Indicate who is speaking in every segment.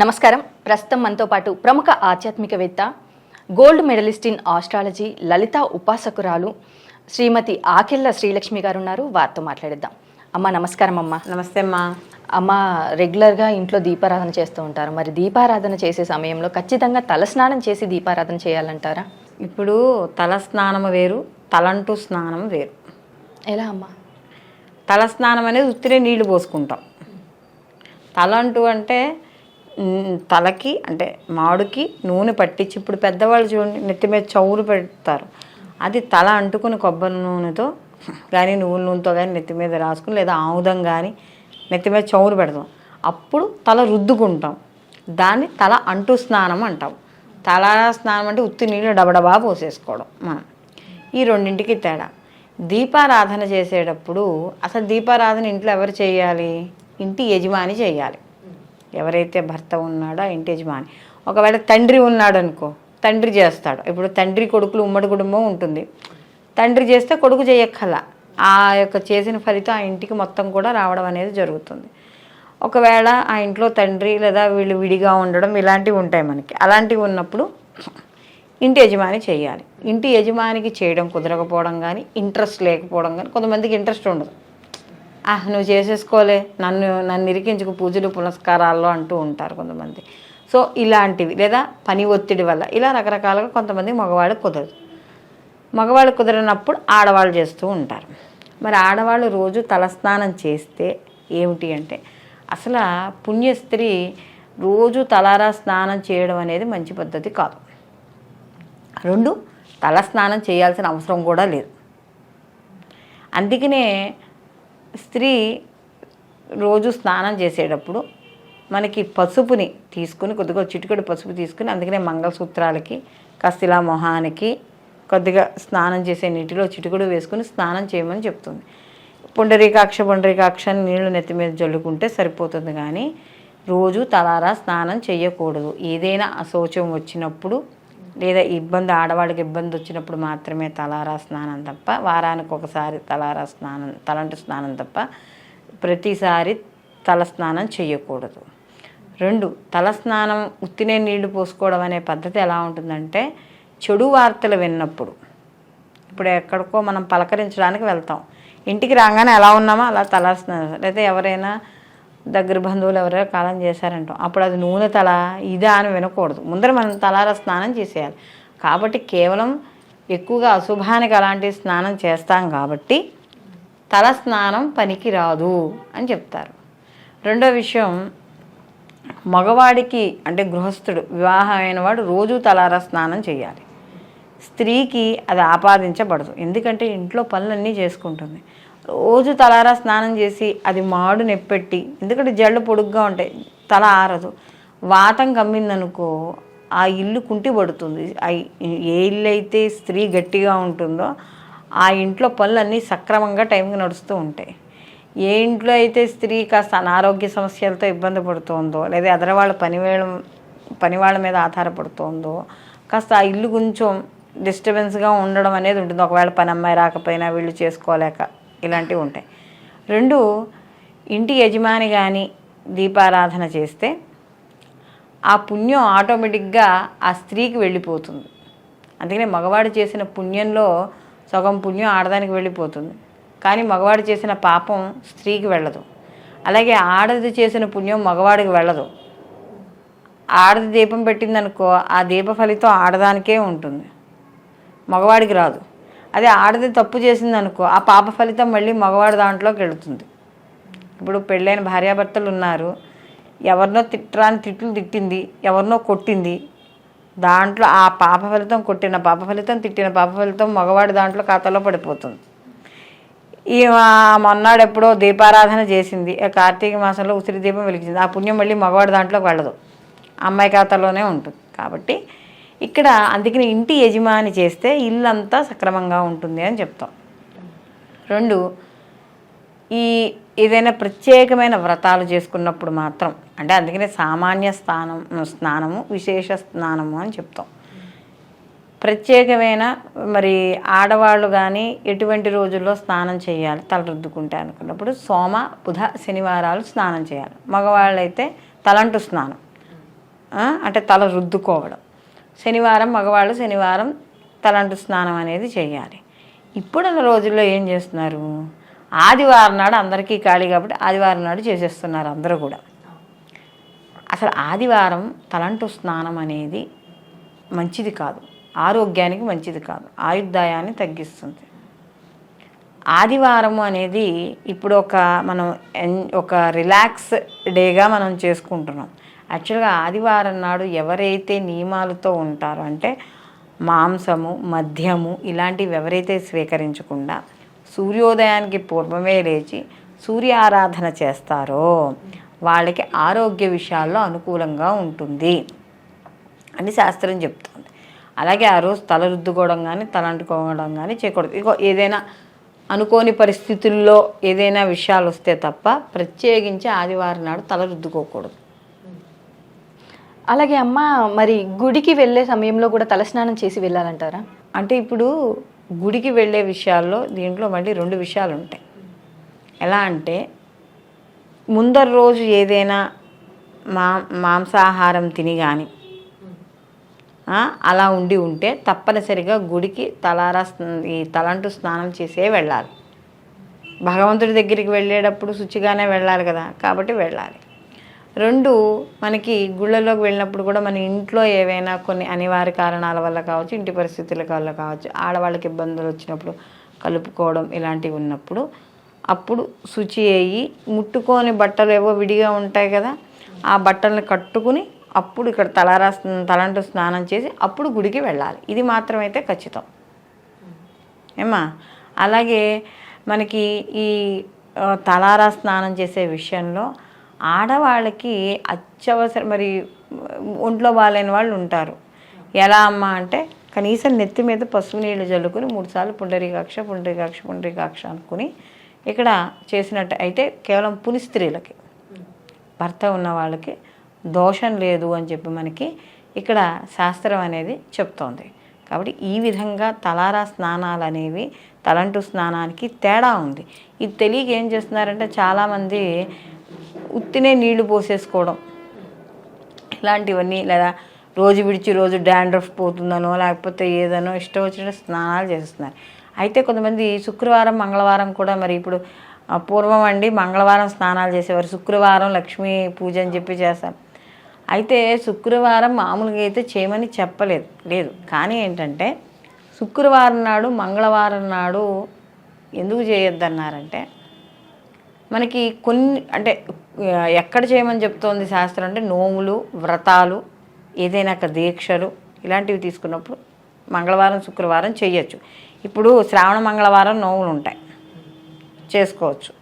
Speaker 1: నమస్కారం. ప్రస్తుతం మనతో పాటు ప్రముఖ ఆధ్యాత్మికవేత్త gold medalist in astrology Lalitha ఉపాసకురాలు Srimathi Akella Srilakshmi గారు ఉన్నారు వారితో మాట్లాడిద్దాం. అమ్మ నమస్కారం అమ్మ.
Speaker 2: నమస్తే అమ్మా.
Speaker 1: అమ్మ రెగ్యులర్గా ఇంట్లో దీపారాధన చేస్తూ ఉంటారు. మరి దీపారాధన చేసే సమయంలో ఖచ్చితంగా తలస్నానం చేసి దీపారాధన చేయాలంటారా?
Speaker 2: ఇప్పుడు తల స్నానం వేరు తలంటు స్నానం వేరు.
Speaker 1: ఎలా అమ్మా?
Speaker 2: తల స్నానం అనేది ఉత్తిరే నీళ్ళు పోసుకుంటాం. తలంటు అంటే తలకి అంటే మాడుకి నూనె పట్టించి ఇప్పుడు పెద్దవాళ్ళు చూడండి నెత్తి మీద చౌరు పెడతారు. అది తల అంటుకుని కొబ్బరి నూనెతో కానీ నువ్వుల నూనెతో కానీ నెత్తి మీద రాసుకుని లేదా ఆముదం కానీ నెత్తి మీద చౌరు పెడతాం. అప్పుడు తల రుద్దుకుంటాం. దాన్ని తల అంటు స్నానం అంటాం. తల స్నానం అంటే ఉత్తి నీళ్ళు డబడబా పోసేసుకోవడం మనం. ఈ రెండింటికి తేడా. దీపారాధన చేసేటప్పుడు అసలు దీపారాధన ఇంట్లో ఎవరు చేయాలి? ఇంటి యజమాని చేయాలి. ఎవరైతే భర్త ఉన్నాడో ఆ ఇంటి యజమాని. ఒకవేళ తండ్రి ఉన్నాడు అనుకో తండ్రి చేస్తాడు. ఇప్పుడు తండ్రి కొడుకులు ఉమ్మడి కుటుంబం ఉంటుంది. తండ్రి చేస్తే కొడుకు చేయక్కల. ఆ యొక్క చేసిన ఫలితం ఆ ఇంటికి మొత్తం కూడా రావడం అనేది జరుగుతుంది. ఒకవేళ ఆ ఇంట్లో తండ్రి లేదా వీళ్ళు విడిగా ఉండడం ఇలాంటివి ఉంటాయి మనకి. అలాంటివి ఉన్నప్పుడు ఇంటి యజమాని చేయాలి. ఇంటి యజమానికి చేయడం కుదరకపోవడం కానీ ఇంట్రెస్ట్ లేకపోవడం కానీ కొంతమందికి ఇంట్రెస్ట్ ఉండదు. ఆహ్ నువ్వు చేసేసుకోలే. నన్ను నన్ను ఇరికించుకు పూజలు పునస్కారాల్లో అంటూ ఉంటారు కొంతమంది. సో ఇలాంటివి. లేదా పని ఒత్తిడి వల్ల. ఇలా రకరకాలుగా కొంతమంది మగవాళ్ళు కుదరదు. మగవాళ్ళు కుదరనప్పుడు ఆడవాళ్ళు చేస్తూ ఉంటారు. మరి ఆడవాళ్ళు రోజు తలస్నానం చేస్తే ఏమిటి అంటే అసలు పుణ్యస్త్రీ పుణ్య స్త్రీ రోజు తలారా స్నానం చేయడం అనేది మంచి పద్ధతి కాదు. రెండు తల స్నానం చేయాల్సిన అవసరం కూడా లేదు. అందుకనే స్త్రీ రోజు స్నానం చేసేటప్పుడు మనకి పసుపుని తీసుకుని కొద్దిగా చిటికెడు పసుపు తీసుకుని అందుకనే మంగళసూత్రాలకి కస్తిలా మొహానికి కొద్దిగా స్నానం చేసే నీటిలో చిటికెడు వేసుకుని స్నానం చేయమని చెప్తుంది. పుండరీకాక్ష పుండరీకాక్ష నీళ్ళు నెత్తి మీద జల్లుకుంటే సరిపోతుంది కానీ రోజు తలారా స్నానం చేయకూడదు ఏదైనా అశౌచం వచ్చినప్పుడు లేదా ఇబ్బంది ఆడవాళ్ళకి ఇబ్బంది వచ్చినప్పుడు మాత్రమే తలారా స్నానం తప్ప వారానికి ఒకసారి తలారా స్నానం తలంటు స్నానం తప్ప ప్రతిసారి తల స్నానం చేయకూడదు. రెండు తల స్నానం ఉత్తినే నీళ్ళు పోసుకోవడం అనే పద్ధతి ఎలా ఉంటుందంటే చెడు వార్తలు విన్నప్పుడు. ఇప్పుడు ఎక్కడికో మనం పలకరించడానికి వెళ్తాం. ఇంటికి రాగానే ఎలా ఉన్నామో అలా తల స్నానం లేదా ఎవరైనా దగ్గర బంధువులు ఎవరైనా కాలం చేశారంటాం. అప్పుడు అది నూనె తల ఇదా అని వినకూడదు. ముందర మనం తలార స్నానం చేసేయాలి. కాబట్టి కేవలం ఎక్కువగా అశుభానికి అలాంటి స్నానం చేస్తాం కాబట్టి తల స్నానం పనికి రాదు అని చెప్తారు. రెండో విషయం మగవాడికి అంటే గృహస్థుడు వివాహమైన వాడు రోజు తలారా స్నానం చేయాలి. స్త్రీకి అది ఆపాదించబడదు. ఎందుకంటే ఇంట్లో పనులన్నీ చేసుకుంటుంది. రోజు తలారా స్నానం చేసి అది మాడు నెప్పెట్టి ఎందుకంటే జళ్ళు పొడుగ్గా ఉంటాయి తల ఆరదు. వాతం కమ్మిందనుకో ఆ ఇల్లు కుంటి పడుతుంది ఏ ఇల్లు అయితే స్త్రీ గట్టిగా ఉంటుందో ఆ ఇంట్లో పనులన్నీ సక్రమంగా టైంకి నడుస్తూ ఉంటాయి. ఏ ఇంట్లో అయితే స్త్రీ కాస్త అనారోగ్య సమస్యలతో ఇబ్బంది పడుతోందో లేదా ఎదరవాళ్ళ పనివేళ పని వాళ్ళ మీద ఆధారపడుతోందో కాస్త ఆ ఇల్లు కొంచెం డిస్టర్బెన్స్గా ఉండడం అనేది ఉంటుంది. ఒకవేళ పని అమ్మాయి రాకపోయినా వీళ్ళు చేసుకోలేక. ఇలాంటివి ఉంటాయి. రెండు ఇంటి యజమాని కానీ దీపారాధన చేస్తే ఆ పుణ్యం ఆటోమేటిక్గా ఆ స్త్రీకి వెళ్ళిపోతుంది. అందుకనే మగవాడు చేసిన పుణ్యంలో సగం పుణ్యం ఆడదానికి వెళ్ళిపోతుంది. కానీ మగవాడు చేసిన పాపం స్త్రీకి వెళ్ళదు. అలాగే ఆడది చేసిన పుణ్యం మగవాడికి వెళ్ళదు. ఆడది దీపం పెట్టిందనుకో ఆ దీప ఫలితం ఆడదానికే ఉంటుంది. మగవాడికి రాదు. అదే ఆడది తప్పు చేసింది అనుకో ఆ పాప ఫలితం మళ్ళీ మగవాడి దాంట్లోకి వెళుతుంది. ఇప్పుడు పెళ్ళైన భార్యాభర్తలు ఉన్నారు. ఎవరినో తిట్టరాని తిట్లు తిట్టింది ఎవరినో కొట్టింది. దాంట్లో ఆ పాప ఫలితం కొట్టిన పాప ఫలితం తిట్టిన పాప ఫలితం మగవాడి దాంట్లో ఖాతాలో పడిపోతుంది. ఈ మా- మొన్నాడు ఎప్పుడో దీపారాధన చేసింది. ఆ కార్తీక మాసంలో ఉసిరి దీపం వెలిగించింది. ఆ పుణ్యం మళ్ళీ మగవాడి దాంట్లోకి వెళ్ళదు. అమ్మాయి ఖాతాలోనే ఉంటుంది. కాబట్టి ఇక్కడ అందుకని ఇంటి యజమాని చేస్తే ఇల్లంతా సక్రమంగా ఉంటుంది అని చెప్తాం. రెండు ఈ ఏదైనా ప్రత్యేకమైన వ్రతాలు చేసుకున్నప్పుడు మాత్రం అంటే అందుకనే సామాన్య స్థానం స్నానము విశేష స్నానము అని చెప్తాం. ప్రత్యేకమైన మరి ఆడవాళ్ళు కానీ ఎటువంటి రోజుల్లో స్నానం చేయాలి తల రుద్దుకుంటే అనుకున్నప్పుడు సోమ బుధ శనివారాలు స్నానం చేయాలి. మగవాళ్ళు అయితే తలంటు స్నానం అంటే తల రుద్దుకోవడం. శనివారం మగవాళ్ళు శనివారం తలంటు స్నానం అనేది చేయాలి. ఇప్పుడున్న రోజుల్లో ఏం చేస్తున్నారు? ఆదివారం నాడు అందరికీ ఖాళీ కాబట్టి ఆదివారం నాడు చేసేస్తున్నారు అందరూ కూడా. అసలు ఆదివారం తలంటు స్నానం అనేది మంచిది కాదు. ఆరోగ్యానికి మంచిది కాదు. ఆయుర్దాయాన్ని తగ్గిస్తుంది. ఆదివారం అనేది ఇప్పుడు ఒక మనం ఎన్- ఒక రిలాక్స్ డేగా మనం చేసుకుంటున్నాం. యాక్చువల్గా ఆదివారం నాడు ఎవరైతే నియమాలతో ఉంటారో అంటే మాంసము మద్యము ఇలాంటివి ఎవరైతే స్వీకరించకుండా సూర్యోదయానికి పూర్వమే లేచి సూర్య ఆరాధన చేస్తారో వాళ్ళకి ఆరోగ్య విషయాల్లో అనుకూలంగా ఉంటుంది అని శాస్త్రం చెప్తుంది. అలాగే ఆ రోజు తల రుద్దుకోవడం కానీ తల అంటుకోవడం కానీ చేయకూడదు. ఇగో ఏదైనా అనుకోని పరిస్థితుల్లో ఏదైనా విషయాలు వస్తే తప్ప ప్రత్యేకించి ఆదివారం నాడు తల రుద్దుకోకూడదు.
Speaker 1: అలాగే అమ్మ మరి గుడికి వెళ్ళే సమయంలో కూడా తలస్నానం చేసి వెళ్ళాలంటారా?
Speaker 2: అంటే ఇప్పుడు గుడికి వెళ్ళే విషయాల్లో దీంట్లో మళ్ళీ రెండు విషయాలు ఉంటాయి. ఎలా అంటే ముందర రోజు ఏదైనా మా మాంసాహారం తిని కానీ అలా ఉండి ఉంటే తప్పనిసరిగా గుడికి తలారా ఈ తలంటు స్నానం చేసే వెళ్ళాలి. భగవంతుడి దగ్గరికి వెళ్ళేటప్పుడు శుచిగానే వెళ్ళాలి కదా కాబట్టి వెళ్ళాలి. రెండు మనకి గుళ్ళలోకి వెళ్ళినప్పుడు కూడా మన ఇంట్లో ఏవైనా కొన్ని అనివార్య కారణాల వల్ల కావచ్చు ఇంటి పరిస్థితుల వల్ల కావచ్చు ఆడవాళ్ళకి ఇబ్బందులు వచ్చినప్పుడు కలుపుకోవడం ఇలాంటివి ఉన్నప్పుడు అప్పుడు శుచి అయ్యి ముట్టుకోని బట్టలు ఏవో విడిగా ఉంటాయి కదా ఆ బట్టలను కట్టుకుని అప్పుడు ఇక్కడ తలారా తలంటూ స్నానం చేసి అప్పుడు గుడికి వెళ్ళాలి. ఇది మాత్రమైతే ఖచ్చితం. ఏమా అలాగే మనకి ఈ తలారా స్నానం చేసే విషయంలో ఆడవాళ్ళకి అత్యవసరం మరి ఒంట్లో బాగాలేని వాళ్ళు ఉంటారు. ఎలా అమ్మ అంటే కనీసం నెత్తి మీద పసుపు నీళ్ళు జల్లుకుని మూడుసార్లు పుండరీకాక్ష పుండరీకాక్ష పుండరీకాక్ష అనుకుని ఇక్కడ చేసినట్టు అయితే కేవలం పుని స్త్రీలకి. భర్త ఉన్న వాళ్ళకి దోషం లేదు అని చెప్పి మనకి ఇక్కడ శాస్త్రం అనేది చెప్తోంది. కాబట్టి ఈ విధంగా తలారా స్నానాలు అనేవి తలంటు స్నానానికి తేడా ఉంది. ఇది తెలియక ఏం చేస్తున్నారంటే చాలామంది ఉత్తినే నీళ్ళు పోసేసుకోవడం. ఇలాంటివన్నీ లేదా రోజు విడిచి రోజు డాండ్రఫ్ పోతుందనో లేకపోతే ఏదనో ఇష్టం వచ్చిన స్నానాలు చేస్తున్నారు. అయితే కొంతమంది శుక్రవారం మంగళవారం కూడా మరి ఇప్పుడు పూర్వం అండి మంగళవారం స్నానాలు చేసేవారు. శుక్రవారం లక్ష్మీ పూజ అని చెప్పి చేస్తారు. అయితే శుక్రవారం మామూలుగా అయితే చేయమని చెప్పలేదు లేదు. కానీ ఏంటంటే శుక్రవారం నాడు మంగళవారం నాడు ఎందుకు చేయొద్దన్నారంటే మనకి కొన్ని అంటే ఎక్కడ చేయమని చెప్తోంది శాస్త్రం అంటే నోములు వ్రతాలు ఏదైనా ఒక దీక్షలు ఇలాంటివి తీసుకున్నప్పుడు మంగళవారం శుక్రవారం చేయొచ్చు. ఇప్పుడు శ్రావణ మంగళవారం నోములు ఉంటాయి. చేసుకోవచ్చు.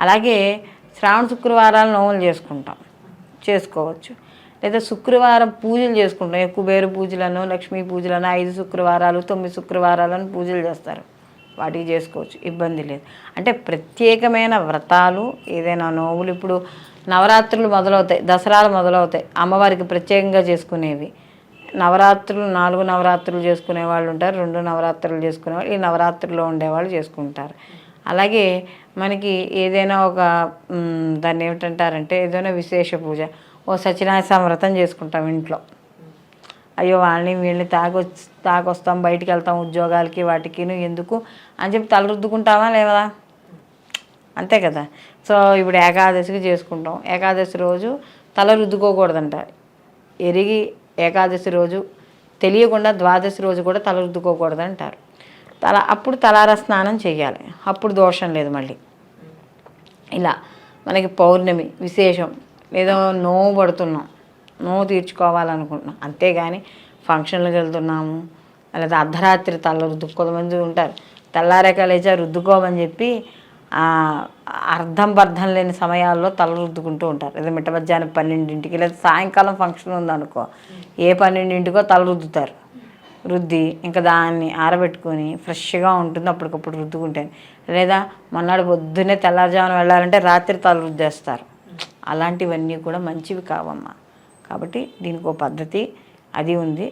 Speaker 2: అలాగే శ్రావణ శుక్రవారాలు నోములు చేసుకుంటాం. చేసుకోవచ్చు. లేదా శుక్రవారం పూజలు చేసుకుంటాం. కుబేరు పూజలను లక్ష్మీ పూజలను ఐదు శుక్రవారాలు తొమ్మిది శుక్రవారాలను పూజలు చేస్తారు. వాటికి చేసుకోవచ్చు. ఇబ్బంది లేదు. అంటే ప్రత్యేకమైన వ్రతాలు ఏదైనా నోవులు ఇప్పుడు నవరాత్రులు మొదలవుతాయి దసరాలు మొదలవుతాయి అమ్మవారికి ప్రత్యేకంగా చేసుకునేవి. నవరాత్రులు నాలుగు నవరాత్రులు చేసుకునే వాళ్ళు ఉంటారు రెండు నవరాత్రులు చేసుకునే వాళ్ళు ఈ నవరాత్రుల్లో ఉండేవాళ్ళు చేసుకుంటారు. అలాగే మనకి ఏదైనా ఒక దాన్ని ఏమిటంటారంటే ఏదైనా విశేష పూజ. ఓ సత్యనారాయణ వ్రతం చేసుకుంటాం ఇంట్లో. అయ్యో వాళ్ళని వీళ్ళని తాగొచ్చి తాగొస్తాం బయటికి వెళ్తాం ఉద్యోగాలకి వాటికి ఎందుకు? అని చెప్పి తల రుద్దుకుంటావా అంతే కదా. సో ఇప్పుడు ఏకాదశికి చేసుకుంటాం. ఏకాదశి రోజు తల రుద్దుకోకూడదంట ఎరిగి ఏకాదశి రోజు తెలియకుండా ద్వాదశి రోజు కూడా తల రుద్దుకోకూడదు అంటారు తల అప్పుడు తలార స్నానం చేయాలి అప్పుడు దోషం లేదు మళ్ళీ. ఇలా మనకి పౌర్ణమి విశేషం. ఏదో నోవు పడుతున్నాం. నువ్వు తీర్చుకోవాలనుకుంటున్నాం. అంతేగాని ఫంక్షన్లకు వెళ్తున్నాము లేదా అర్ధరాత్రి తల రుద్దు కొంతమంది ఉంటారు. తెల్లారేక లేచా రుద్దుకోమని చెప్పి అర్థం బర్థం లేని సమయాల్లో తల రుద్దుకుంటూ ఉంటారు. లేదా మిట్ట మధ్యాహ్నం పన్నెండింటికి లేదా సాయంకాలం ఫంక్షన్ ఉందనుకో ఏ పన్నెండింటికో తల రుద్దుతారు. రుద్ది ఇంకా దాన్ని ఆరబెట్టుకొని ఫ్రెష్గా ఉంటుంది అప్పటికప్పుడు రుద్దుకుంటాను లేదా మొన్నటి పొద్దున్నే తెల్లారుజామున వెళ్ళాలంటే రాత్రి తల రుద్దేస్తారు. అలాంటివన్నీ కూడా మంచివి కావమ్మా. కాబట్టి దీనికి ఒక పద్ధతి అది ఉంది.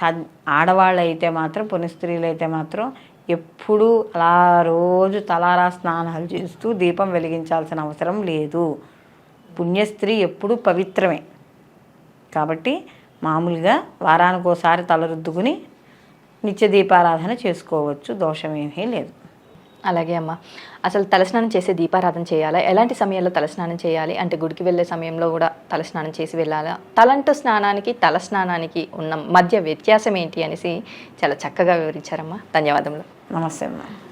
Speaker 2: సద్ ఆడవాళ్ళు అయితే మాత్రం పునఃస్త్రీలు అయితే మాత్రం ఎప్పుడూ అలా రోజు తలారా స్నానాలు చేస్తూ దీపం వెలిగించాల్సిన అవసరం లేదు. పుణ్యస్త్రీ ఎప్పుడూ పవిత్రమే. కాబట్టి మామూలుగా వారానికోసారి తలరుద్దుకుని నిత్య దీపారాధన చేసుకోవచ్చు. దోషమేమీ లేదు.
Speaker 1: అలాగే అమ్మ. అసలు తలస్నానం చేసే దీపారాధన చేయాలా? ఎలాంటి సమయంలో తలస్నానం చేయాలి? అంటే గుడికి వెళ్ళే సమయంలో కూడా తలస్నానం చేసి వెళ్ళాలా? తలంటు స్నానానికి తలస్నానానికి ఉన్న మధ్య వ్యత్యాసం ఏంటి అనేసి చాలా చక్కగా వివరించారమ్మా. ధన్యవాదములు.
Speaker 2: నమస్తే అమ్మా.